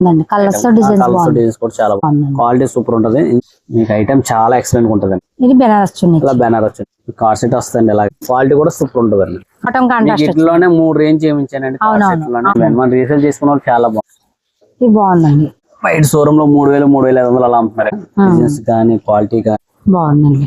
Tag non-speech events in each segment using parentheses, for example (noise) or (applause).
ఉందండి. Colours designs colours బాగుంది. Designs కూడా చాలా క్వాలిటీ సూపర్ ఉంటది. మీకు ఐటమ్ చాలా ఎక్సలెంట్ ఉంటదండి. ఇది బెనారస్ చున్నీ. ఇలా వచ్చింది కార్ సెట్ వస్తుంది ఇలా క్వాలిటీ కూడా సూపర్ కాంట్రాస్ట్ ఇట్లోనే మూడు రేంజ్లోనే. మనం రీసేల్ చేసుకున్న వాళ్ళు చాలా బాగుంది. బాగుందండి. బయట షోరూమ్లో మూడు వేలు మూడు వేల ఐదు వందలు అలా అమ్ముతున్నారు. డిజైన్స్ కానీ క్వాలిటీ కానీ. బాగుందండి.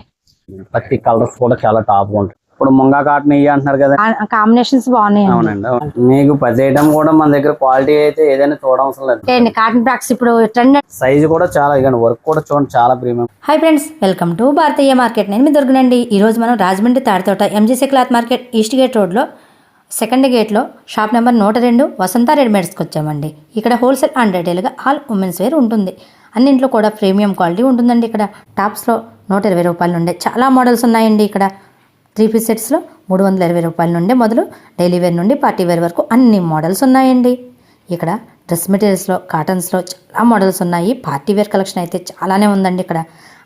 ప్రతి కలర్స్ కూడా చాలా టాప్ ఉంటాయి. ఇప్పుడు ముంగా కాటన్ ఇవి అంటున్నారు కదా. కాంబినేషన్స్ బాగున్నాయండి. అవునండి అవును. మీకు ఐటమ్ కూడా మన దగ్గర క్వాలిటీ అయితే ఏదైనా చూడవసరం లేదు. కాటన్ ఫ్రాక్స్ ఇప్పుడు ట్రెండ్ సైజ్ కూడా చాలా ఇక వర్క్ కూడా చూడండి చాలా premium hi friends welcome to Bharatiya market నేను మీ దొరికినండి ఈరోజు మనం Rajahmundry Tadithota MGC cloth market east gate రోడ్లో సెకండ్ గేట్లో షాప్ నెంబర్ నూట రెండు వసంత రెడీమేడ్స్కి వచ్చామండి ఇక్కడ హోల్సేల్ అండ్ రిటైల్గా ఆల్ ఉమెన్స్ వేర్ ఉంటుంది. అన్నింట్లో కూడా ప్రీమియం క్వాలిటీ ఉంటుందండి ఇక్కడ. టాప్స్లో నూట ఇరవై రూపాయల నుండి చాలా మోడల్స్ ఉన్నాయండి ఇక్కడ. త్రీ పీస్ సెట్స్లో మూడు వందల ఇరవై రూపాయల నుండి మొదలు డైలీ వేర్ నుండి పార్టీ వేర్ వరకు అన్ని మోడల్స్ ఉన్నాయండి. ఇక్కడ డ్రెస్ మెటీరియల్స్లో కాటన్స్లో చాలా మోడల్స్ ఉన్నాయి. పార్టీ వేర్ కలెక్షన్ అయితే చాలానే ఉందండి ఇక్కడ.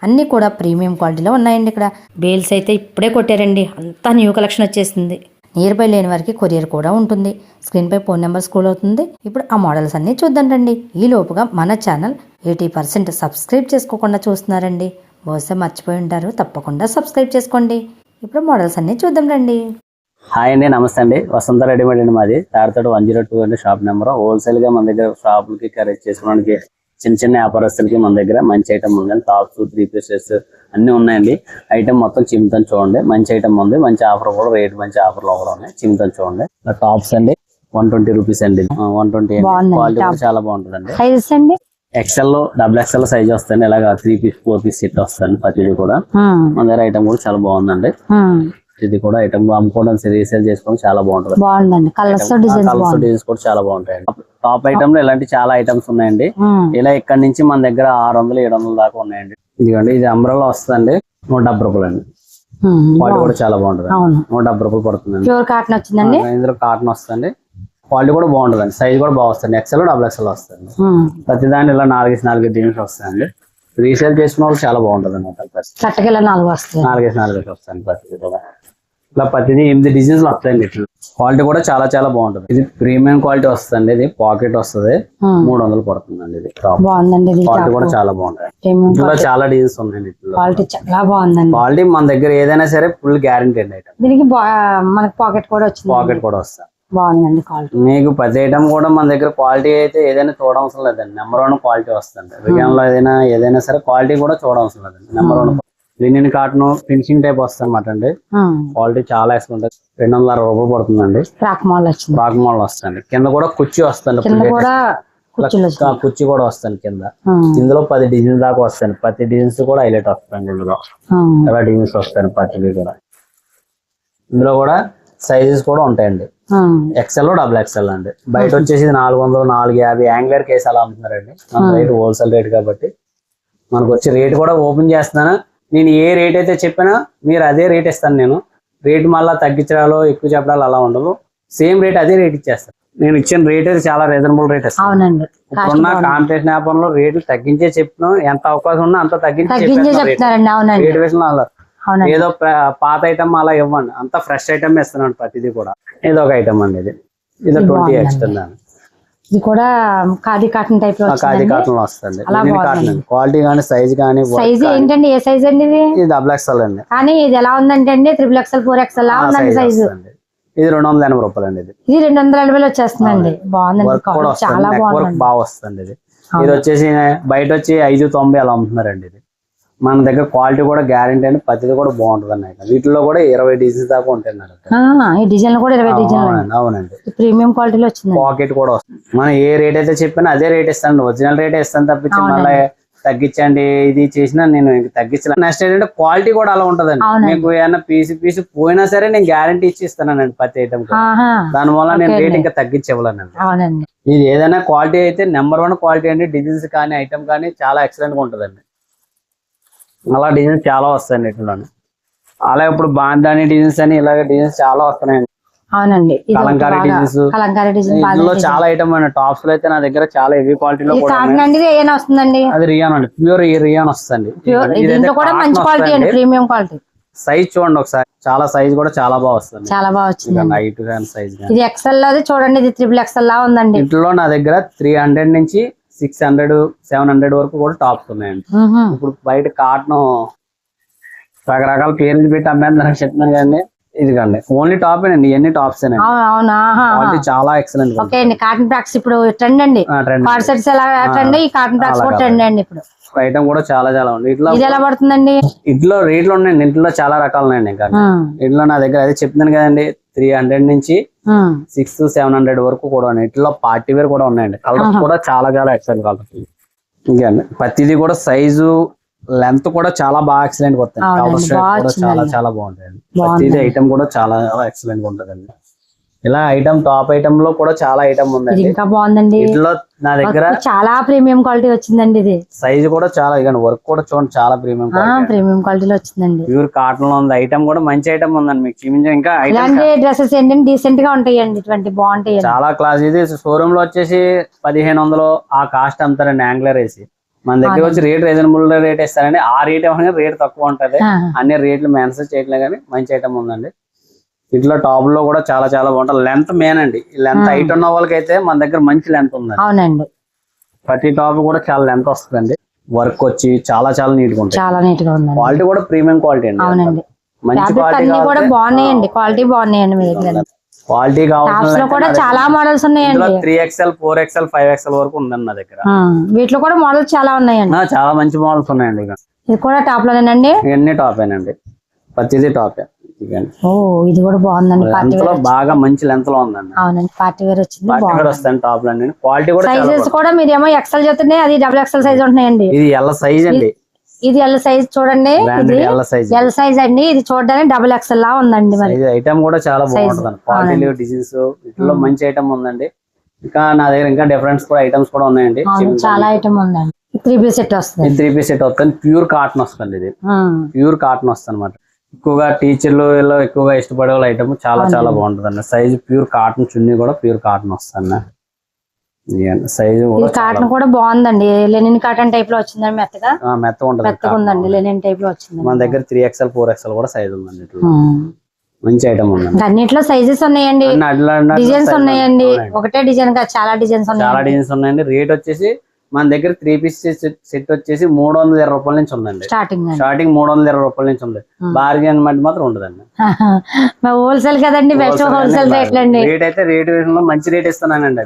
అన్నీ కూడా ప్రీమియం క్వాలిటీలో ఉన్నాయండి ఇక్కడ. బేల్స్ అయితే ఇప్పుడే కొట్టారండి. అంతా న్యూ కలెక్షన్ వచ్చేసింది. నియర్ బై లేని వారికి కొరియర్ కూడా ఉంటుంది. స్క్రీన్పై ఫోన్ నెంబర్ స్కూల్ అవుతుంది. ఇప్పుడు ఆ మోడల్స్ అన్నీ చూద్దాం రండి. ఈ లోపుగా మన ఛానల్ ఎయిటీ పర్సెంట్ సబ్స్క్రైబ్ చేసుకోకుండా చూస్తున్నారండి. బహుశా మర్చిపోయి ఉంటారు. తప్పకుండా సబ్స్క్రైబ్ చేసుకోండి. ఇప్పుడు మోడల్స్ అన్నీ చూద్దాం రండి. హాయ్ అండి నమస్తే అండి. వసంత రెడీమేడ్ అండి మాది. తాడితోట వన్ జీరో టూ అండి షాప్ నెంబర్. హోల్సేల్గా మన దగ్గర షాపులకి కరెక్ట్ చేసుకోవడానికి చిన్న చిన్న వ్యాపారస్తులకి మన దగ్గర మంచి ఐటమ్ ఉందండి టాప్స్ త్రీ పీసెస్ అన్ని ఉన్నాయండి. ఐటమ్ మొత్తం చిమ్ముతాను చూడండి. మంచి ఐటమ్ ఉంది. మంచి ఆఫర్ కూడా రేట్ మంచి ఆఫర్లు కూడా ఉన్నాయి. చిమ్ముతాను చూడండి. టాప్స్ అండి వన్ ట్వంటీ రూపీస్ అండి. One twenty quality. చాలా బాగుంటుందండి. సైజెస్ అండి? ఎక్సెల్ డబుల్ ఎక్సెల్ సైజ్ వస్తుంది ఇలాగ three piece four piece set వస్తుంది ప్రతిదీ కూడా. ఉమ్, మన దగ్గర ఐటమ్ కూడా చాలా బాగుందండి. ఉమ్, ఇది కూడా ఐటమ్ అమ్ముకోవడం రీసేల్ చేసుకోవడం చాలా బాగుంటుంది. బాగుందండి. కలర్స్ డిజైన్స్ కూడా చాలా బాగుంటాయండి. టాప్ ఐటమ్లో ఇలాంటి చాలా ఐటమ్స్ ఉన్నాయండి. ఉమ్, ఇలా ఇక్కడ నుంచి మన దగ్గర ఆరు వందలు ఏడు వందల దాకా ఉన్నాయండి. ఇదిగోండి ఇది అంబ్రల్లా వస్తుందండి. నూట డెబ్బై రూపాయలు అండి. క్వాలిటీ కూడా చాలా బాగుంటుంది. నూట డెబ్బై రూపాయలు పడుతుందండి. ప్యూర్ కాటన్ వచ్చిందండి? ఇందులో కాటన్ వస్తుంది క్వాలిటీ కూడా బాగుంటుందండి. సైజ్ కూడా బాగా వస్తుంది ఎక్సెల్ డబుల్ ఎక్సెల్ వస్తుంది. ప్రతి దాని ఇలా నాలుగేసి నాలుగు డిజైన్స్ వస్తాయండి. రీసేల్ చేసుకున్న వాళ్ళు చాలా బాగుంటుంది అనమాట నాలుగు వస్తాయి. నాలుగేసి వస్తాయండి ప్రతిదీ కూడా. ఇలా ప్రతిదీ ఎనిమిది డిజైన్స్ వస్తాయండి ఇట్లా. క్వాలిటీ కూడా చాలా చాలా బాగుంటుంది. ఇది ప్రీమియం క్వాలిటీ వస్తుంది ఇది పాకెట్ వస్తుంది. మూడు వందలు పడుతుందండి ఇది బాగుందండి ఇది క్వాలిటీ కూడా చాలా ప్రీమియం ఇందులో చాలా డిజైన్స్ ఉన్నాయండి ఇట్లా. క్వాలిటీ చాలా బాగుందండి. క్వాలిటీ మన దగ్గర ఏదైనా సరే ఫుల్ గ్యారంటీ అండి దీనికి మనకి పాకెట్ కూడా వచ్చింది పాకెట్ కూడా వస్తుంది బాగుందండి క్వాలిటీ మీకు ప్రతి ఐటమ్ కూడా మన దగ్గర క్వాలిటీ అయితే ఏదైనా చూడవసరం లేదండి. నెంబర్ వన్ క్వాలిటీ వస్తుంది రియాన్లో ఏదైనా ఏదైనా సరే క్వాలిటీ కూడా చూడవసరం లేదండి. Number one linen cotton finishing type వస్తుంది అనమాట అండి క్వాలిటీ చాలా ఎక్స్పెంట్ రెండు వందల అరవై రూపాయలు పడుతుందండి. ఫ్రాక్ మోడల్ వచ్చింది. బాగ్ మోడల్ వస్తుంది కింద కూడా కుర్చీ వస్తుంది కుర్చీ కూడా వస్తుంది కింద. ఇందులో పది డిజైన్ దాకా వస్తాయి ప్రతి డిజైన్స్ కూడా హైలైట్ వస్తాయండి ఇందులో. చాలా డిజైన్స్ వస్తాయి ప్రతిదీ కూడా. ఇందులో కూడా సైజెస్ కూడా ఉంటాయండి. ఎక్సెల్ డబుల్ ఎక్సెల్ అండి. బయట వచ్చేసి నాలుగు వందలు నాలుగు యాభై యాంగ్లర్ కేసు అలా అమ్ముతున్నారండి మన రేట్ హోల్సేల్ రేట్ కాబట్టి. మనకు వచ్చి రేట్ కూడా ఓపెన్ చేస్తున్నాను. నేను ఏ రేట్ అయితే చెప్పినా మీరు అదే రేట్ ఇస్తాను నేను. రేట్ మళ్ళీ తగ్గించడాలో ఎక్కువ చెప్పడాలు అలా ఉండదు సేమ్ రేట్ అదే రేట్ ఇచ్చేస్తాను. నేను ఇచ్చిన రేట్ అయితే చాలా రీజనబుల్ రేట్ ఇస్తాను. అవునండి. ఇప్పుడున్న కాంపిటీషన్ వ్యాపారంలో రేట్లు తగ్గించే చెప్తున్నాం. ఎంత అవకాశం ఉన్నా అంత తగ్గించి చెప్పేస్తున్నాం రేట్. విషయంలో ఏదో పాత ఐటమ్ అలా ఇవ్వండి. అంత ఫ్రెష్ ఐటమ్ ఇస్తున్నాడు ప్రతిదీ కూడా. ఇది ఒక ఐటమ్ అండి ఇది. ఇది ట్వంటీ. ఎక్స్టెండ్ ఇది కూడా ఖాదీ కాటన్ టైప్లో ఖాదీ కాటన్లో వస్తుంది. కాటన్ క్వాలిటీ కానీ సైజ్ కానీ సైజ్ ఏంటండి? ఏ సైజ్ అండి ఇది? ఇది డబుల్ ఎక్స్ఎల్ అండి. కానీ ఇది ఎలా ఉందంటే అండి triple X L four X L లా ఉందండి సైజు. ఇది రెండు వందల ఎనభై రూపాయలు అండి ఇది. ఇది రెండు వందల ఎనభై వచ్చేస్తుందండి. బాగుందండి చాలా బాగుందండి. బాగా వస్తుంది ఇది. ఇది వచ్చేసి బయట వచ్చి ఐదు తొంభై అలా అమ్ముతున్నారండి ఇది. మన దగ్గర క్వాలిటీ కూడా గ్యారంటీ అండి ప్రతిది కూడా బాగుంటుంది అన్నమాట వీటిలో కూడా ఇరవై డిజైన్స్ దాకా ఉంటాయి ఈ డిజైన్ కూడా ఇరవై డిజైన్ అవునండి. ప్రీమియం క్వాలిటీలో వచ్చిందండి. పాకెట్ కూడా వస్తుంది. మనం ఏ రేట్ అయితే చెప్పినా అదే రేట్ ఇస్తాను. ఒరిజినల్ రేట్ ఇస్తాను తప్పించి మళ్ళీ తగ్గించండి ఇది చేసినా నేను ఇంక తగ్గించలేదు నెక్స్ట్ ఏంటంటే క్వాలిటీ కూడా అలా ఉంటదండి. మీకు ఏమైనా పీసు పీసు పోయినా సరే నేను గ్యారంటీ ఇచ్చి ఇస్తానండి ప్రతి ఐటమ్ దాని వల్ల నేను రేట్. ఇంకా తగ్గించవలేనండి. ఇది ఏదైనా క్వాలిటీ అయితే నెంబర్ వన్ క్వాలిటీ అండి. డిజైన్స్ కానీ ఐటమ్ కానీ చాలా ఎక్సలెంట్గా ఉంటదండి. అలా డిజైన్స్ చాలా వస్తాయండి ఇట్లోనే అలా ఇప్పుడు బాందాని డిజైన్స్ అని ఇలాగ డిజైన్స్ చాలా వస్తున్నాయండి. అవునండి. కలంకారీ డిజైన్స్ కలంకారీ డిజైన్ బాగా ఇందులో చాలా ఐటమ్ అండి. టాప్స్లో అయితే నా దగ్గర చాలా హెవీ క్వాలిటీలో ఏమైనా వస్తుందండి. అది రియాన్ అండి. ప్యూర్ రియాన్ వస్తుంది ప్యూర్ దీంట్లో కూడా మంచి క్వాలిటీ అండి ప్రీమియం క్వాలిటీ సైజ్ చూడండి ఒకసారి. చాలా సైజ్ కూడా చాలా బాగా వస్తుంది చాలా బాగా హైట్ కానీ సైజ్ ఇది ఎక్సెల్ అది చూడండి ఇది త్రిపుల్ ఎక్సెల్ లా ఉందండి. ఇంట్లో నా దగ్గర త్రీ హండ్రెడ్ నుంచి సిక్స్ హండ్రెడ్ సెవెన్ హండ్రెడ్ వరకు కూడా టాప్స్ ఉన్నాయండి. ఇప్పుడు బయట కాటన్ రకరకాల పేర్లు పెట్టి అమ్మేందుకు చెప్తున్నాను కదండి. ఇదిగండి ఓన్లీ టాప్ అండి ఇవన్నీ టాప్స్ చాలా ఎక్సలెంట్ ఓకే అండి కాటన్ ఫ్రాక్స్ ఇప్పుడు ట్రెండ్ అండి. ఎలా ట్రెండ్ ఈ కాటన్ కూడా ట్రెండ్ అండి ఇప్పుడు. ఐటమ్ కూడా చాలా చాలా ఉంది. ఇట్లా ఎలా పడుతుందండి? ఇంట్లో రేట్లు ఉన్నాయండి ఇంట్లో చాలా రకాలు ఉన్నాయండి ఇంకా. ఇంట్లో నా దగ్గర అదే చెప్తున్నాను కదండి త్రీ హండ్రెడ్ నుంచి. సిక్స్ సెవెన్ హండ్రెడ్ వరకు కూడా ఉన్నాయి. ఇట్లా పార్టీ వేర్ కూడా ఉన్నాయండి. కలర్స్ కూడా చాలా చాలా ఎక్సలెంట్ కలర్స్ ఇంకండి ప్రతిదీ కూడా సైజు లెంత్ కూడా చాలా బాగా ఎక్సలెంట్ వస్తాయి అవునండి, కలర్ షేడ్ బాగా కూడా చాలా. చాలా బాగుంటాయండి. ప్రతిదీ ఐటమ్ కూడా చాలా ఎక్సలెంట్ ఉంటదండి. ఇలా ఐటమ్ టాప్ ఐటమ్లో కూడా చాలా ఐటమ్ ఉందండి. ఇంకా బాగుందండి. ఇట్లా నా దగ్గర చాలా ప్రీమియం క్వాలిటీ వచ్చిందండి ఇది. సైజు కూడా చాలా ఇక వర్క్ కూడా చూడండి చాలా ప్రీమియం ప్రీమియం క్వాలిటీలో వచ్చిందండి. ప్యూర్ కాటన్లో ఉంది. ఐటమ్ కూడా మంచి ఐటమ్ ఉందండి మీకు చూపించే ఇంకా ఇలాంటి డ్రెస్సెస్ ఏంటంటే డీసెంట్గా ఉంటాయండి. ఇటువంటి బాగుంటాయి. చాలా క్లాస్ ఇది. షోరూమ్లో వచ్చేసి పదిహేను వందలు. ఆ కాస్ట్ అమ్ముతారండి యాంగ్లర్ వేసి. మన దగ్గర వచ్చి రేట్ రీజనబుల్ రేట్ ఇస్తారండి ఆ రేట్ ఏమైనా రేట్ తక్కువ ఉంటది. అన్ని రేట్లు మెన్షన్ చేయట్లే కానీ మంచి ఐటమ్ ఉందండి. ఇట్లా టాప్లో కూడా చాలా చాలా బాగుంటుంది లెంత్ మెయిన్ అండి. లెంత్ హైట్ ఉన్న వాళ్ళకైతే మన దగ్గర మంచి లెంత్ ఉందండి. అవునండి. ప్రతి టాప్ కూడా చాలా లెంత్ వస్తుందండి. వర్క్ వచ్చి చాలా చాలా నీట్గా ఉంటుంది చాలా నీట్గా ఉందండి. క్వాలిటీ కూడా ప్రీమియం క్వాలిటీ అండి. అవునండి. మంచి క్వాలిటీ కూడా బాగున్నాయండి. క్వాలిటీ బాగున్నాయండి మీ దగ్గర క్వాలిటీ టాప్స్లో కూడా చాలా మోడల్స్ ఉన్నాయండి. Three X L four X L five X L వరకు ఉందండి నా దగ్గర. వీటిలో కూడా మోడల్స్ చాలా ఉన్నాయండి. చాలా మంచి మోడల్స్ ఉన్నాయండి ఇది కూడా టాప్ లోనేనండి. ఇవన్నీ టాపేనండి ప్రతిదీ టాపే ఓ ఇది కూడా బాగుందండి. పార్టీ వేర్ బాగా మంచి లెంత్లో ఉందండి. అవునండి పార్టీ వేర్ వచ్చింది. పార్టీ కూడా వస్తాయి టాప్ క్వాలిటీ కూడా సైజెస్ కూడా మీరేమో ఎక్సెల్ చెప్తున్నాయి అది డబుల్ ఎక్సెల్ సైజ్ ఉంటున్నాయండి. ఇది సైజ్ అండి. ఇది ఎల్ సైజ్ చూడండి. ఇది ఎల్ సైజ్ అండి. ఇది చూడడానికి డబుల్ ఎక్సెల్ లా ఉందండి మరి. ఇది ఐటమ్ కూడా చాలా బాగుంటుంది క్వాలిటీ డిజైన్స్ ఇట్లా మంచి ఐటమ్ ఉందండి. ఇంకా నా దగ్గర ఇంకా డిఫరెంట్స్ కూడా ఐటమ్స్ కూడా ఉన్నాయండి. చాలా ఐటమ్ ఉందండి. త్రీ పీస్ సెట్ వస్తుంది. త్రీ పీస్ సెట్ వస్తుంది. ప్యూర్ కాటన్ వస్తుంది ఇది. ప్యూర్ కాటన్ వస్తుంది అనమాట ఎక్కువగా టీచర్లు వీళ్ళు ఎక్కువగా ఇష్టపడే వాళ్ళ ఐటమ్ చాలా చాలా బాగుంటుంది అండి సైజ్ ప్యూర్ కాటన్ చున్నీ కూడా ప్యూర్ కాటన్ వస్తుంది సైజ్ కాటన్ కూడా బాగుందండి. లెనిన్ కాటన్ టైప్లో వచ్చిందండి మెత్తగా? మెత్తగా ఉంటుంది మెత్తగా ఉందండి. లెనిన్ టైప్లో వచ్చింది మన దగ్గర three X L four X L కూడా సైజ్ ఉందండి. మంచి ఐటమ్ ఉందండి. అన్నిట్లో సైజెస్ ఉన్నాయండి. అన్ని డిజైన్స్ ఉన్నాయండి. ఒకటే డిజైన్ కాదు చాలా డిజైన్స్ చాలా డిజైన్స్ ఉన్నాయండి. రేట్ వచ్చేసి మన దగ్గర త్రీ పీస్ సెట్ వచ్చేసి మూడు వందల ఇరవై రూపాయల నుంచి ఉందండి. స్టార్టింగ్ స్టార్టింగ్ మూడు వందల ఇరవై రూపాయల నుంచి ఉంది. బార్గెన్ మట్టి మాత్రం ఉండదండి. (laughs) హోల్సేల్ కదండి హోల్సేల్ రేట్ అయితే రేట్ విషయంలో మంచి రేట్ ఇస్తున్నానండి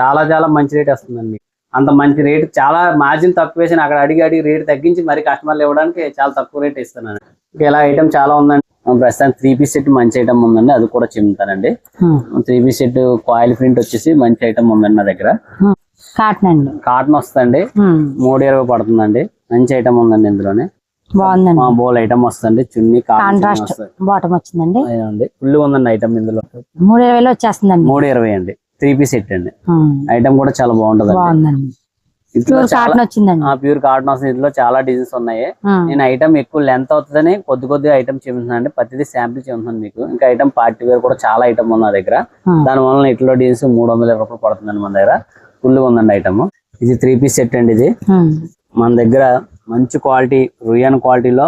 చాలా చాలా మంచి రేట్ వస్తుందండి. అంత మంచి రేట్ చాలా మార్జిన్ తక్కువ వేసి అక్కడ అడిగి అడిగి రేట్ తగ్గించి మరి కస్టమర్లు ఇవ్వడానికి చాలా తక్కువ రేట్ ఇస్తున్నాను. ఇలా ఐటమ్ చాలా ఉందండి. ప్రస్తుతానికి త్రీ పీస్ సెట్ మంచి ఐటమ్ ఉందండి. అది కూడా చెప్తానండి. Three piece set coil print వచ్చేసి మంచి ఐటమ్ ఉందండి నా దగ్గర. కాటన్ అండి. కాటన్ వస్తుందండి. ఉమ్, మూడు ఇరవై పడుతుందండి. మంచి ఐటమ్ ఉందండి ఇందులోనే. బాగుందండి. మా బోల్ ఐటమ్ వస్తుంది చున్నీ కాంట్రాస్ట్ వస్తుంది. బాటమ్ వచ్చిందండి. అదేనండి. ఫుల్ ఉందండి ఐటమ్ ఇందులో. మూడు ఇరవైలో వచ్చేస్తుందండి. మూడు ఇరవై అండి. త్రీ పీస్ సెట్ అండి. ఐటమ్ కూడా చాలా బాగుంటది బాగుందండి. ప్యూర్ కాటన్ వచ్చిందండి. ప్యూర్ కాటన్ వస్తుంది. ఇందులో చాలా డిజైన్స్ ఉన్నాయి. ఉమ్, నేను ఐటమ్ ఎక్కువ లెంత్ అవుతుందని కొద్ది కొద్ది ఐటమ్ చెప్తున్నాను అండి ప్రతిదీ శాంపిల్ చెప్తున్నాను మీకు. ఇంకా ఐటమ్ పార్టీ వేర్ కూడా చాలా ఐటమ్ ఉంది నా దగ్గర. దాని వల్ల ఇట్లో డిజైన్స్ మూడు వందల రూపాయలు పడుతుందండి మన దగ్గర. ఫుల్ ఉందండి ఐటమ్ ఇది త్రీ పీస్ సెట్ అండి ఇది. ఉమ్, మన దగ్గర మంచి క్వాలిటీ రుయన్ క్వాలిటీలో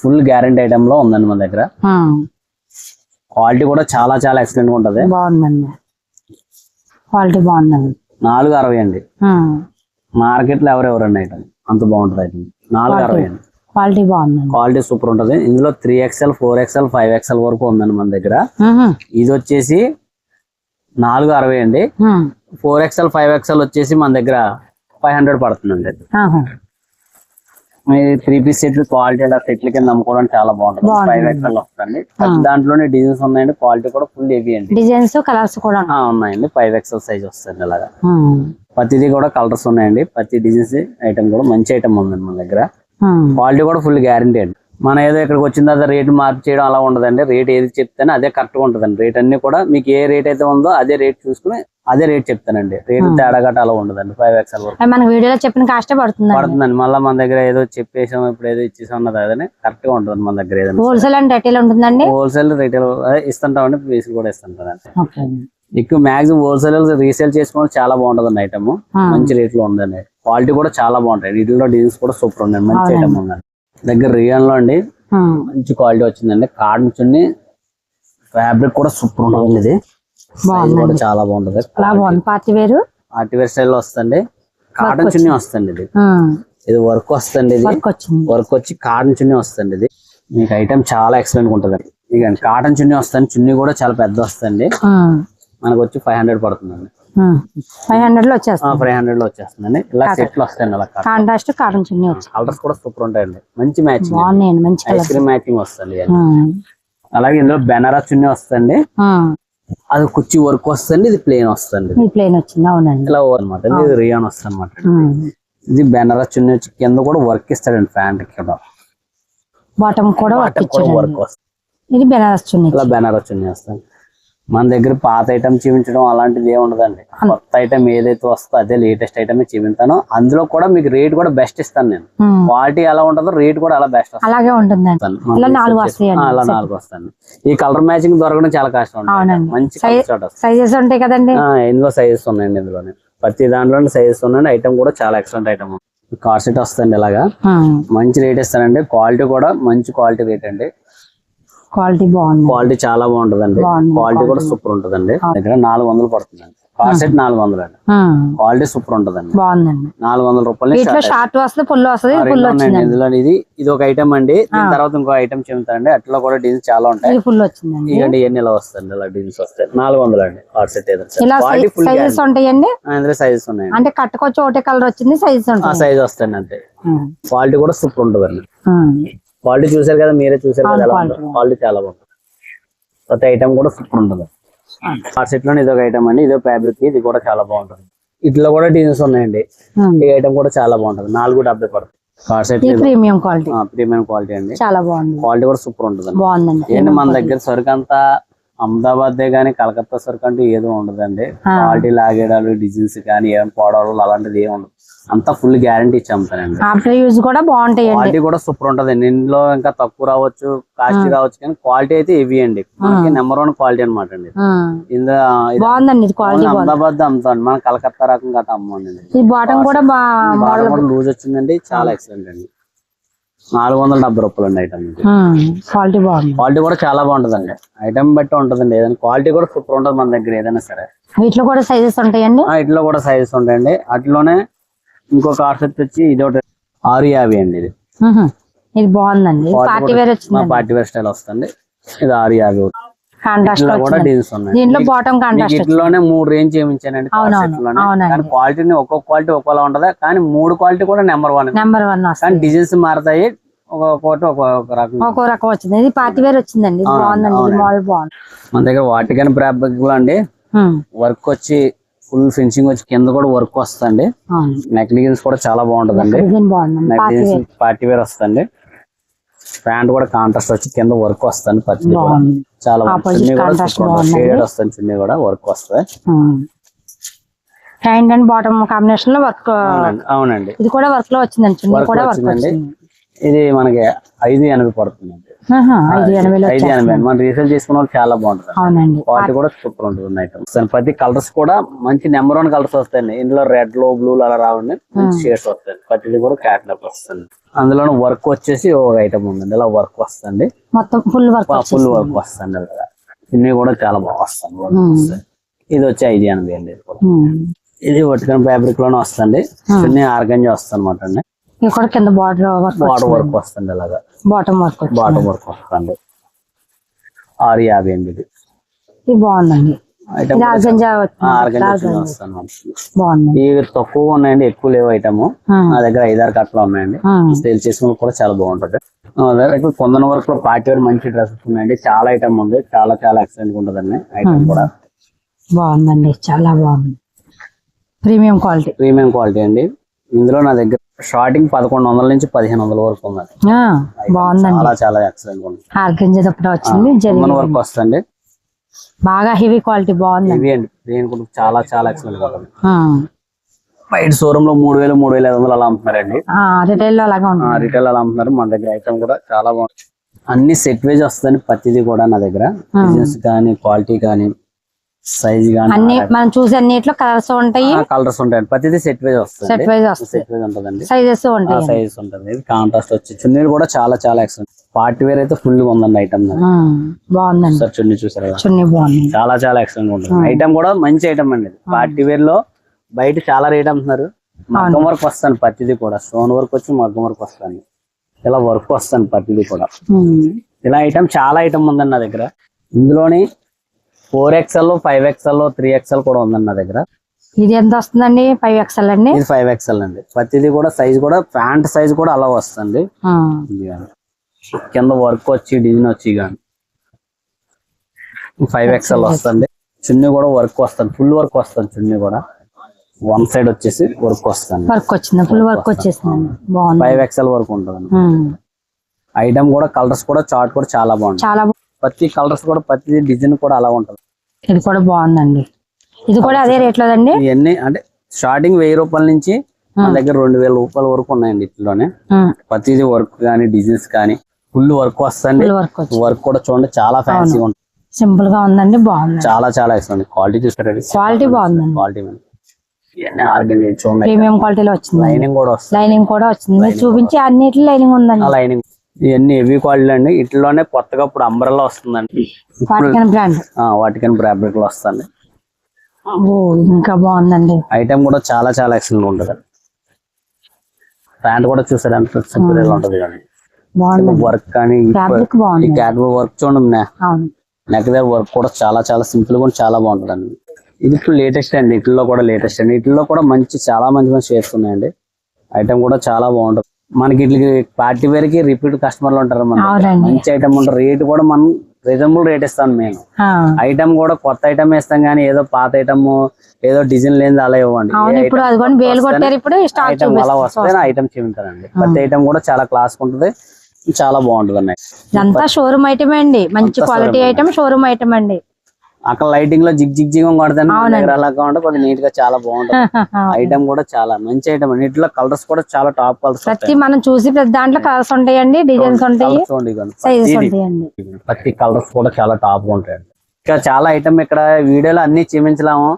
ఫుల్ గ్యారంటీ ఐటమ్లో ఉందండి మన దగ్గర. క్వాలిటీ కూడా చాలా చాలా ఎక్సలెంట్గా ఉంటది. బాగుందండి. క్వాలిటీ బాగుందండి. నాలుగు అరవై అండి. మార్కెట్లో ఎవరెవరండి ఐటమ్ అంత బాగుంటది ఐటమ్ నాలుగు అరవై అండి. క్వాలిటీ బాగుందండి. క్వాలిటీ సూపర్ ఉంటది. ఇందులో three X L four X L five X L వరకు ఉందండి మన దగ్గర. ఇది వచ్చేసి నాలుగు అరవై అండి. ఫోర్ ఎక్స్ఎల్ ఫైవ్ ఎక్స్ఎల్ వచ్చేసి మన దగ్గర ఫైవ్ హండ్రెడ్ పడుతుందండి త్రీ పీస్ సెట్లు క్వాలిటీ అలా సెట్ల కింద అమ్ముకోవడానికి చాలా బాగుంటుంది. ఫైవ్ ఎక్స్ఎల్ వస్తుంది దాంట్లోనే డిజైన్స్ ఉన్నాయండి. క్వాలిటీ కూడా ఫుల్ హెవీ అండి. డిజైన్స్ కలర్స్ కూడా. ఉన్నాయండి. ఫైవ్ ఎక్స్ఎల్ సైజ్ వస్తుంది అలాగా ప్రతిదీ కూడా కలర్స్ ఉన్నాయండి. ప్రతి డిజైన్స్ ఐటమ్ కూడా మంచి ఐటమ్ ఉందండి మన దగ్గర. క్వాలిటీ కూడా ఫుల్ గ్యారంటీ అండి. మనం ఏదో ఇక్కడికి వచ్చిన తర్వాత రేట్ మార్పు చేయడం అలా ఉండదండి. రేట్ ఏది చెప్తానో అదే కరెక్ట్గా ఉంటుందండి. రేట్ అన్ని కూడా మీకు ఏ రేట్ అయితే ఉందో అదే రేట్ చూసుకుని అదే రేట్ చెప్తానండి. రేట్ తేడా గట్ట అలా ఉండదండి. ఫైవ్ ఎక్స్ఎల్ వరకు. మనకి వీడియోలో చెప్పిన కాస్టే పడుతుందండి? పడుతుందండి. మళ్ళీ మన దగ్గర ఏదో చెప్పేసాం ఇప్పుడు ఏదో ఇచ్చేసాం అన్నది అదే కరెక్ట్గా ఉంటుంది మన దగ్గర ఏదైనా హోల్సేల్ అండ్ రిటైల్ ఉంటుందండి? హోల్సేల్ రీటైల్ ఇస్తుంటామండి. పీస్ కూడా ఇస్తుంటారండి ఎక్కువ మాక్సిమం హోల్సేల్ రీసేల్ చేసుకోవడం చాలా బాగుంటుంది ఐటమ్ మంచి రేట్లో ఉందండి. క్వాలిటీ కూడా చాలా బాగుంటాయి. వీటిలో డిజైన్స్ కూడా సూపర్ ఉన్నాయి. మంచి ఐటమ్ ఉందండి. దగ్గర రియాన్లో అండి మంచి క్వాలిటీ వచ్చిందండి. కాటన్ చున్ని ఫ్యాబ్రిక్ కూడా సూపర్ ఉంటుంది. ఇది కూడా చాలా బాగుంటుంది. అలా బాగుంది. పార్టీ వేరు? స్టైల్ వస్తుంది కాటన్ చున్నీ వస్తుంది ఇది. ఇది వర్క్ వస్తుంది ఇది. వర్క్ వచ్చి కాటన్ చున్నీ వస్తుంది ఇది. మీకు ఐటమ్ చాలా ఎక్సలెంట్ ఉంటుంది ఇక కాటన్ చున్నీ వస్తుంది చున్నీ కూడా చాలా పెద్ద వస్తుంది మనకు వచ్చి ఫైవ్ హండ్రెడ్ పడుతుందండి. ఫైవ్ హండ్రెడ్లో వచ్చేస్తుంది. ఫైవ్ హండ్రెడ్లో వచ్చేస్తుందండి. ఇలా సెట్లు వస్తాయండి అలా కాంట్రాస్ట్ కాటన్ చున్నీ కలర్స్ కూడా సూపర్ ఉంటాయండి. మంచి మ్యాచింగ్ బాగున్నాయండి మంచి ఐస్ క్రీమ్ మ్యాచింగ్ వస్తుంది ఇవన్నీ. అలాగే ఇందులో బెనారస్ చున్నీ వస్తుంది అది కుర్చీ వర్క్ వస్తుంది ఇది ప్లేన్ వస్తుంది ప్లేన్ వచ్చింది అవునండి. ఇలా అనమాట ఇది రియాన్ వస్తుంది అనమాట ఇది బెనారస్ చున్నీ వచ్చి కింద కూడా వర్క్ ఇస్తాడండి ప్యాంట్ కింద. బాటమ్ కూడా వర్క్ వర్క్ వస్తుంది. ఇది బెనారస్ చున్నీ. ఇలా బెనారస్ చున్నీ వస్తుంది. మన దగ్గర పాత ఐటమ్ చూపించడం అలాంటిది ఏమి ఉండదండి. కొత్త ఐటమ్ ఏదైతే వస్తుందో అదే లేటెస్ట్ ఐటమ్ చూపించాను అందులో కూడా మీకు రేట్ కూడా బెస్ట్ ఇస్తాను నేను. క్వాలిటీ ఎలా ఉంటుందో రేట్ కూడా అలా బెస్ట్ అలాగే ఆ, అలా నాలుగు వస్తాయి ఈ కలర్ మ్యాచింగ్ దొరకడం చాలా కష్టం ఉంటుంది. మంచి సైజెస్ ఉంటాయి కదండి. ఇందులో సైజెస్ ఉన్నాయండి ఇందులోనే. ప్రతి దాంట్లో సైజెస్ ఉన్నాయండి. ఐటమ్ కూడా చాలా ఎక్సలెంట్ ఐటమ్ కార్ సెట్ వస్తుంది ఇలాగా. మంచి రేట్ ఇస్తానండి. క్వాలిటీ కూడా మంచి క్వాలిటీ రేట్ అండి. క్వాలిటీ బాగుంది. క్వాలిటీ చాలా బాగుంటుందండి. క్వాలిటీ కూడా సూపర్ ఉంటుందండి దగ్గర నాలుగు వందలు పడుతుందండి. కార్ సెట్ నాలుగు వందలు అండి. క్వాలిటీ సూపర్ ఉంటుందండి బాగుందండి నాలుగు వందల రూపాయలు షార్ట్ వస్తుంది వస్తుంది ఇందులో ఇది ఇది ఒక ఐటమ్ అండి. దీని తర్వాత ఇంకో ఐటమ్ చెబుతానండి. అట్లా కూడా డిజైన్స్ చాలా ఉంటాయి. ఫుల్ వచ్చిందండి. ఇవ్వండి ఇవన్నీ ఇలా వస్తాయండి. ఇలా డిజైన్స్ వస్తాయి. నాలుగు వందలు అండి కార్ సెట్ ఏదైనా ఇలా క్వాలిటీ ఫుల్ సైజెస్ ఉంటాయండి ఇందులో సైజెస్ ఉన్నాయండి. అంటే కట్టుకోవచ్చు ఒకటే కలర్ వచ్చింది సైజెస్ ఆ ఉంటుంది సైజ్ వస్తాయండి అంతే. క్వాలిటీ కూడా సూపర్ ఉంటుందండి. క్వాలిటీ చూసారు కదా మీరే చూసారు కదా క్వాలిటీ చాలా బాగుంటుంది. ప్రతి ఐటమ్ కూడా సూపర్ ఉంటుంది. సెట్లోనే ఇదొక ఐటమ్ అండి ఇదో ఫ్యాబ్రిక్ ఇది కూడా చాలా బాగుంటుంది. ఇట్లా కూడా డిజైన్స్ ఉన్నాయండి. ఈ ఐటమ్ కూడా చాలా బాగుంటుంది. నాలుగు డెబ్బై పడుతుంది. ప్రీమియం క్వాలిటీ ప్రీమియం క్వాలిటీ అండి. చాలా బాగుంది. క్వాలిటీ కూడా సూపర్ ఉంటుంది బాగుందండి. ఏంటి మన దగ్గర సరుకు అంతా అహ్మదాబాద్ గానీ కలకత్తా సరుకు అంటే ఏదో ఉండదండి. క్వాలిటీ లాగేడాలు డిజైన్స్ కానీ ఏమైనా పోవడాలు అలాంటిది ఏమి ఉండదు. అంతా ఫుల్ గ్యారంటీ ఇచ్చి అమ్ముతానండి ఆఫ్టర్ యూజ్ కూడా క్వాలిటీ కూడా సూపర్ ఉంటది ఇందులో ఇంకా తక్కువ రావచ్చు కాస్ట్ రావచ్చు కానీ క్వాలిటీ అయితే ఇవి అండి. మనకి నెంబర్ వన్ క్వాలిటీ అనమాట అండి. ఇందులో బాగుందండి క్వాలిటీ అహ్మదాబాద్ అమ్ముతాం. మన కలకత్తా రకం గట్రా అమ్మండి ఈ బాటం కూడా లూజ్ వచ్చిందండి. చాలా ఎక్సలెంట్ అండి. నాలుగు వందల డెబ్బై రూపాయలు అండి ఐటమ్ క్వాలిటీ బాగుంది. క్వాలిటీ కూడా చాలా బాగుంటదండి. ఐటమ్ బట్టి ఉంటదండి. ఏదైనా క్వాలిటీ కూడా సూపర్ ఉంటది మన దగ్గర ఏదైనా సరే. వీటిలో కూడా సైజెస్ ఉంటాయండి? ఆ, ఇట్లో కూడా సైజెస్ ఉంటాయండి. అట్లోనే ఇంకో కార్ సెట్ వచ్చి ఇది ఒకటి ఆరు యాభై అండి ఇది. ఇది బాగుందండి. పార్టీ వేర్ వచ్చింది పార్టీ వేర్ స్టైల్ వస్తుంది. ఇది ఆరు యాభై దీంట్లో బాటమ్ కాంట్రాస్ట్ మూడు రేంజ్ చేయించానండి. కానీ క్వాలిటీ ఒక్కొక్క క్వాలిటీ ఒక్కోలా ఉంటది? కానీ మూడు క్వాలిటీ కూడా నెంబర్ వన్ నెంబర్ వన్ కానీ డిజైన్స్ మారుతాయి. ఒక్కొక్కటి ఒక్కొక్క రకం. ఒక్కో రకం వచ్చింది. ఇది పార్టీ వేర్ వచ్చిందండి. బాగుందండి. ఇది మోడల్ బాగుంది. మన దగ్గర వాటికన్ ఫ్యాబ్రిక్లో అండి. వర్క్ వచ్చి ఫుల్ ఫినిషింగ్ వచ్చి కింద కూడా వర్క్ వస్తుంది నెక్ డిజైన్స్ కూడా చాలా బాగుంటదండి. Neck party wear designs party wear వస్తుంది ప్యాంట్ కూడా కాంట్రాస్ట్ వచ్చి కింద వర్క్ వస్తుంది బాగుంది. చాలా చున్నీ కూడా. షేడెడ్ వస్తుంది చున్నీ కూడా వర్క్ వస్తుంది. హ్యాండ్ అండ్ బాటమ్ కాంబినేషన్లో వర్క్ అవునండి ఇది కూడా వర్క్లో వచ్చిందండి. చున్నీ వర్క్ కూడా వర్క్ వచ్చిందండి. వచ్చింది. ఇది మనకి ఐదు ఎనభై పడుతుందండి. ఆహా, ఐదు ఎనభైలో ఐదు ఎనభై. మనం రీసేల్ చేసుకున్న వాళ్ళు చాలా బాగుంటుంది. అవునండి. క్వాలిటీ కూడా సూపర్ ఉంటుంది ఐటమ్ ప్రతి కలర్స్ కూడా మంచి నెంబర్ వన్ కలర్స్ వస్తాయండి. ఇందులో రెడ్లో బ్లూ అలా రావండి మంచి షేడ్స్ వస్తాయి ప్రతిది కూడా క్యాట్లాగ్ వస్తుంది. అందులో వర్క్ వచ్చేసి ఒక ఐటమ్ ఉందండి. ఇలా వర్క్ వస్తుంది మొత్తం ఫుల్ వర్క్ ఫుల్ వర్క్ వస్తుంది ఇన్ని కూడా చాలా బాగా వస్తుంది వస్తుంది. ఇది వచ్చి ఐదు ఎనభై అండి ఇది కూడా. ఇది వర్టికల్ ఫ్యాబ్రిక్లోనే వస్తుంది చిన్న ఆర్గంజా వస్తుంది అనమాట అండి. ఇది కూడా కింద బార్డర్ వర్క్ బార్డర్ వర్క్ వస్తుంది అలాగా. బాటమ్ వర్క్ బాటమ్ వర్క్ వస్తుంది. ఆరు యాభై అండి ఇది బాగుందండి. ఇవి తక్కువ ఉన్నాయండి ఎక్కువ లేవు ఐటమ్. నా దగ్గర ఐదారు కట్టలు ఉన్నాయండి. సేల్ చేసుకుని కూడా చాలా బాగుంటది. కొందన వరకు పార్టీ వేర్ మంచి డ్రెస్సెస్ ఉన్నాయండి. చాలా ఐటమ్ ఉంది. చాలా చాలా ఎక్సలెంట్ ఉంటదండి ఐటమ్ కూడా. బాగుందండి. చాలా బాగుంది. Premium quality. ప్రీమియం క్వాలిటీ అండి. ఇందులో నా దగ్గర స్టార్టింగ్ పదకొండు వందల నుంచి పదిహేను వందల వరకు ఉందండి. బాగుందండి. చాలా చాలా ఎక్సలెంట్ ఉంది. ఆర్గంజా దుప్పట వచ్చింది జరి కొందన వరకు వస్తుంది బాగా హెవీ క్వాలిటీ బాగుందండి. ఇవి అండి. దీని కూడా చాలా చాలా ఎక్సలెంట్ ఉమ్. బయట షోరూమ్లో మూడు వేలు మూడు వేల ఐదు వందలు అలా అమ్ముతున్నారండి. రిటైల్లో అలాగే ఉంటుంది. రిటైల్ అలా అమ్ముతున్నారు. మన దగ్గర ఐటమ్ కూడా చాలా బాగుంది. అన్ని సెట్ వేజ్ వస్తుంది ప్రతిదీ కూడా నా దగ్గర. డిజైన్స్ కానీ క్వాలిటీ కానీ సైజ్ అన్ని మనం చూసే అన్నిట్లో కలర్స్ ఉంటాయి. కలర్స్ ఉంటాయండి ప్రతిదీ సెట్ వేజ్ వస్తుంది. సెట్ వైజ్ సెట్ వేజ్ ఉంటుందండి. సైజెస్ ఉంటాయి. ఉంటుంది. ఇది కాంట్రాస్ట్ వచ్చి చున్నీలు కూడా చాలా చాలా ఎక్సలెంట్ పార్టీ వేర్ అయితే ఫుల్ ఉందండి ఐటమ్. బాగుందండి. సార్ చున్నీ చూసారు? చున్నీ బాగుంది. చాలా చాలా ఎక్సలెంట్ ఉంటుంది. ఐటమ్ కూడా మంచి ఐటమ్ అండి పార్టీ వేర్లో బయట చాలా రేట్ అమ్ముతున్నారు మగ్గం వర్క్ వస్తాను ప్రతిదీ కూడా. స్టోన్ వర్క్ వచ్చి మగ్గం వర్క్ వస్తాను. ఇలా వర్క్ వస్తాను ప్రతిదీ కూడా. ఇలా ఐటమ్ చాలా ఐటమ్ ఉందండి నా దగ్గర. ఇందులోని four X L five X L three X L కూడా ఉందండి నా దగ్గర. ఇది ఎంత వస్తుందండి? ఫైవ్ ఎక్స్ఎల్ అండి? ఇది ఫైవ్ ఎక్స్ఎల్ అండి. ప్రతిదీ కూడా సైజ్ కూడా ప్యాంట్ సైజ్ కూడా అలా వస్తుంది. కింద వర్క్ వచ్చి డిజైన్ వచ్చి కానీ ఫైవ్ ఎక్స్ఎల్ వస్తుంది. చున్నీ కూడా వర్క్ వస్తుంది. ఫుల్ వర్క్ వస్తుంది చున్నీ కూడా. వన్ సైడ్ వచ్చేసి వర్క్ వస్తుంది. వర్క్ వచ్చింది. ఫుల్ వర్క్ వచ్చేసిందండి బాగుంది. ఫైవ్ ఎక్స్ఎల్ వరకు ఉంటుంది. ఐటమ్ కూడా కలర్స్ కూడా చార్ట్ కూడా చాలా బాగుంటుంది. చాలా ప్రతి కలర్స్ కూడా ప్రతి డిజైన్ కూడా అలా ఉంటుంది. ఇది కూడా బాగుందండి. ఇది కూడా అదే రేట్ లోదండి ఇవన్నీ అంటే స్టార్టింగ్ వెయ్యి రూపాయల నుంచి మన దగ్గర రెండు వేల రూపాయల వరకు ఉన్నాయండి ఇట్లోనే. ప్రతిదీ వర్క్ కానీ డిజైన్స్ కానీ ఫుల్ వర్క్ వస్తుంది. వర్క్ కూడా చూడండి చాలా ఫ్యాన్సీ ఉంటుంది. సింపుల్గా ఉందండి బాగుంది చాలా చాలా ఇస్తుంది. క్వాలిటీ చూస్తారండి క్వాలిటీ బాగుందండి. క్వాలిటీ ప్రీమియం క్వాలిటీలో వచ్చింది. లైనింగ్ కూడా వస్తుంది. లైనింగ్ కూడా వచ్చింది. చూపించే అన్నిటి లైనింగ్ ఉందండి. లైనింగ్ ఇవన్నీ హెవీ క్వాలిటీ అండి. ఇట్లోనే కొత్తగా ఇప్పుడు అంబ్రెల్లా వస్తుందండి. వాటికన్ ఫ్యాబ్రిక్లో వస్తుంది. ఇంకా బాగుందండి. ఐటమ్ కూడా చాలా చాలా ఎక్సలెంట్ ఉంటుంది. ప్యాంట్ కూడా చూసారు? ఎంత ఉంటుంది వర్క్ కానీ ఈ వర్క్ చూడండి నెక్ దగ్గర వర్క్ కూడా చాలా చాలా సింపుల్గా చాలా బాగుంటుంది అండి ఇది ఇప్పుడు లేటెస్ట్ అండి. ఇట్లో కూడా లేటెస్ట్ అండి. ఇట్లో కూడా మంచి చాలా మంచి మంచి షేడ్స్ ఉన్నాయండి. ఐటమ్ కూడా చాలా బాగుంటుంది. మనకి ఇట్లకి పార్టీ వేర్కి రిపీట్ కస్టమర్లు ఉంటారు మన. మంచి ఐటమ్ ఉంటుంది రేట్ కూడా మనం రీజనబుల్ రేట్ ఇస్తాం మేము. ఐటమ్ కూడా కొత్త ఐటమ్ ఇస్తాం కానీ ఏదో పాత ఐటమ్ ఏదో డిజైన్ లేనిది అలా ఇవ్వండి. ఐటమ్ అలా వస్తే ఐటమ్ చూపించారండి ప్రతి ఐటమ్ కూడా చాలా క్లాస్ ఉంటుంది. చాలా బాగుంటుంది అన్నయ్య. ఇదంతా షోరూమ్ ఐటమ్ అండి. మంచి క్వాలిటీ ఐటమ్ షోరూమ్ ఐటమ్ అండి. అక్కడ లైటింగ్లో జిగ్ జిగ్ జిగ్ కొడతాను. మన దగ్గర అలా ఉంటే కొద్దిగా నీట్గా చాలా బాగుంటుంది. (laughs) ఐటమ్ కూడా చాలా మంచి ఐటమ్ అన్నిటిలో కలర్స్ కూడా చాలా టాప్ కలర్స్ ప్రతి మనం చూసి ప్రతి దాంట్లో కలర్స్ ఉంటాయండి డిజైన్స్ ఉంటాయి. ప్రతి కలర్స్ కూడా చాలా టాప్గా ఉంటాయండి. ఇంకా చాలా ఐటమ్ ఇక్కడ వీడియోలో అన్ని చూపించలేము.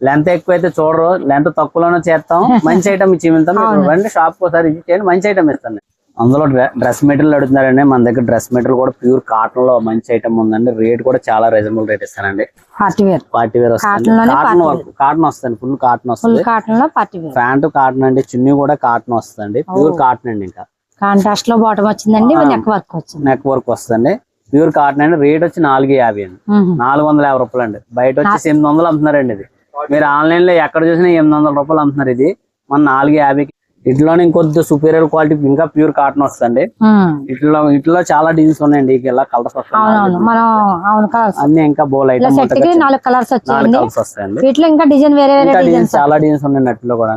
లెంత్ ఎక్కువైతే చూడరు. లెంత్ తక్కువలోనే చేస్తాం. (laughs) మంచి ఐటమ్ చూపిస్తాం రండి షాప్ ఒకసారి ఇది చేయండి. మంచి ఐటమ్ ఇస్తాను. అందులో డ్రెస్ మెటీరియల్ అడుగుతున్నారండి. మన దగ్గర డ్రెస్ మెటీరియల్ కూడా ప్యూర్ కాటన్లో మంచి ఐటమ్ ఉందండి. రేట్ కూడా చాలా రీజనబుల్ రేట్ ఇస్తానండి పార్టీ వేర్. పార్టీ వేర్ వస్తుంది. Cotton లోనే కాటన్ వస్తుంది. ఫుల్ కాటన్ వస్తుంది. కాటన్లో పార్టీ వేర్. ప్యాంటు కాటన్ అండి. చున్నీ కూడా కాటన్ వస్తుంది ప్యూర్ కాటన్ అండి ఇంకా. కాంట్రాస్ట్లో బాటమ్ వచ్చిందండి. నెక్ వర్క్ వచ్చింది. నెక్ వర్క్ వస్తుంది ప్యూర్ కాటన్ అండి. రేట్ వచ్చి నాలుగు యాభై అండి. నాలుగు వందల యాభై రూపాయలు అండి బయట వచ్చేసి ఎనిమిది వందలు అమ్ముతున్నారండి ఇది. మీరు ఆన్లైన్లో ఎక్కడ చూసినా ఎనిమిది వందల రూపాయలు అమ్ముతున్నారు ఇది. మన నాలుగు యాభైకి ఇట్లోనే ఇంకొద్ది సుపీరియర్ క్వాలిటీ ఇంకా ప్యూర్ కాటన్ వస్తుంది. ఇట్లా ఇట్లా చాలా డిజైన్స్ ఉన్నాయండి ఇలా కలర్స్ వస్తాయి అన్ని ఇంకా బోల్ ఇలా ఐటమ్ సెట్కి నాలుగు కలర్స్ నాలుగు వచ్చాయండి. కలర్స్ వస్తాయండి. వీటిలో ఇంకా డిజైన్ వేరే వేరే డిజైన్స్ చాలా డిజైన్స్ ఉన్నాయి నట్లో కూడా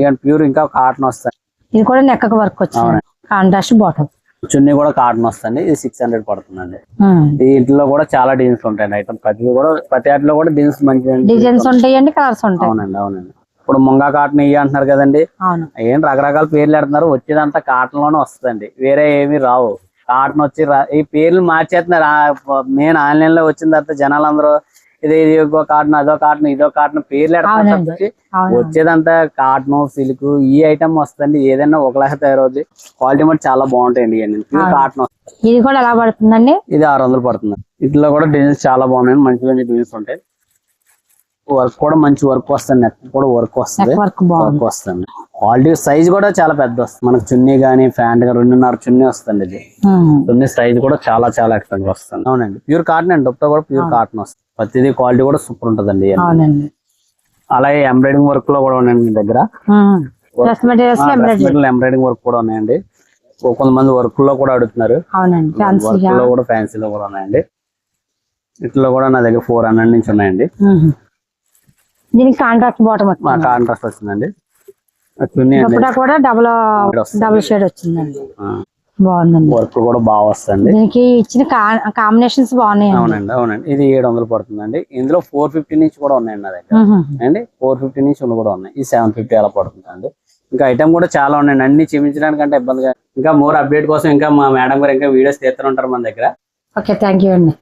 ఇక ప్యూర్ ఇంకా కాటన్ వస్తాయి. ఇది కూడా నెక్ వర్క్ వచ్చింది. కాంట్రాస్ట్ బాటమ్ చున్నీ కూడా కాటన్ వస్తుంది ఇది సిక్స్ హండ్రెడ్ పడుతుందండి. ఈ ఇంట్లో కూడా చాలా డిజైన్స్ ఉంటాయండి ఐటమ్ ప్రతి కూడా ప్రతి వాటిలో కూడా డిజైన్స్ మంచి డిజైన్స్ ఉంటాయండి కలర్స్ ఉంటాయి. అవునండి అవునండి. ఇప్పుడు ముంగా కాటన్ ఇవి అంటున్నారు కదండి. ఏం రకరకాల పేర్లు పెడుతున్నారు వచ్చేదంతా కాటన్లోనే వస్తుందండి. వేరే ఏమి రావు. కాటన్ వచ్చి ఈ పేర్లు మార్చేస్తున్నారు. మెయిన్ ఆన్లైన్లో వచ్చిన తర్వాత జనాలు అందరూ ఇది ఇది ఇంకో కాటన్ అదో కాటన్ ఇదో కాటన్ పేర్లు పెడుతున్నారు వచ్చేదంతా కాటన్ సిల్క్ ఈ ఐటమ్ వస్తుంది ఏదైనా ఒకలాగా తయారవుద్ది. క్వాలిటీ మట్టి చాలా బాగుంటాయండి ఇవన్నీ. కాటన్ ఇది కూడా ఎలా పడుతుందండి? ఇది ఆరు వందలు పడుతుంది. ఇట్లా కూడా డిజైన్స్ చాలా బాగున్నాయి మంచి మంచి డిజైన్స్ ఉంటాయి. వర్క్ కూడా మంచి వర్క్ వస్తుంది నెక్ కూడా వర్క్ వస్తుంది. వర్క్ వస్తుంది. క్వాలిటీ సైజ్ కూడా చాలా పెద్ద వస్తుంది. మనకు చున్నీ గానీ ప్యాంట్ గానీ రెండున్నర చున్నీ వస్తుంది ఇది. చున్నీ సైజ్ కూడా చాలా చాలా ఎక్స్పెంట్ వస్తుంది. అవునండి. ప్యూర్ కాటన్ అండి. దుప్పట కూడా ప్యూర్ కాటన్ వస్తుంది. ప్రతిదీ క్వాలిటీ కూడా సూపర్ ఉంటుందండి అలాగే ఎంబ్రాయిడింగ్ వర్క్లో కూడా ఉన్నాయండి మీ దగ్గర. ఎంబ్రాయిడింగ్ వర్క్ కూడా ఉన్నాయండి. కొంతమంది వర్క్లో కూడా అడుగుతున్నారు. వర్క్లో కూడా ఫ్యాన్సీలో కూడా ఉన్నాయండి. ఇట్లా కూడా నా దగ్గర ఫోర్ హండ్రెడ్ నుంచి ఉన్నాయండి. దీనికి కాంట్రాక్ట్ బాటమ్ మా వచ్చింది. కాంట్రాస్ట్ వచ్చిందండి. దుపట్టా కూడా డబుల్. డబుల్ షేడ్ వచ్చిందండి. బాగుందండి. వర్క్ కూడా బాగా వస్తుంది. దీనికి ఇచ్చిన కాంబినేషన్స్ బాగున్నాయండి. అవునండి అవునండి. ఇది ఏడు వందలు పడుతుందండి. ఇందులో ఫోర్ ఫిఫ్టీ నుంచి కూడా ఉన్నాయండి నా దగ్గర. అండి ఫోర్ ఫిఫ్టీ నుంచి కూడా ఉన్నాయి. ఈ సెవెన్ ఫిఫ్టీ అలా పడుతుందండి. ఇంకా ఐటమ్ కూడా చాలా ఉన్నాయండి. అన్ని చూపించడానికి అంటే ఇబ్బందిగా ఇంకా మోర్ అప్డేట్ కోసం ఇంకా మా మేడం గారు ఇంకా వీడియోస్ తీస్తూ ఉంటారు మన దగ్గర. ఓకే థ్యాంక్ యూ అండి.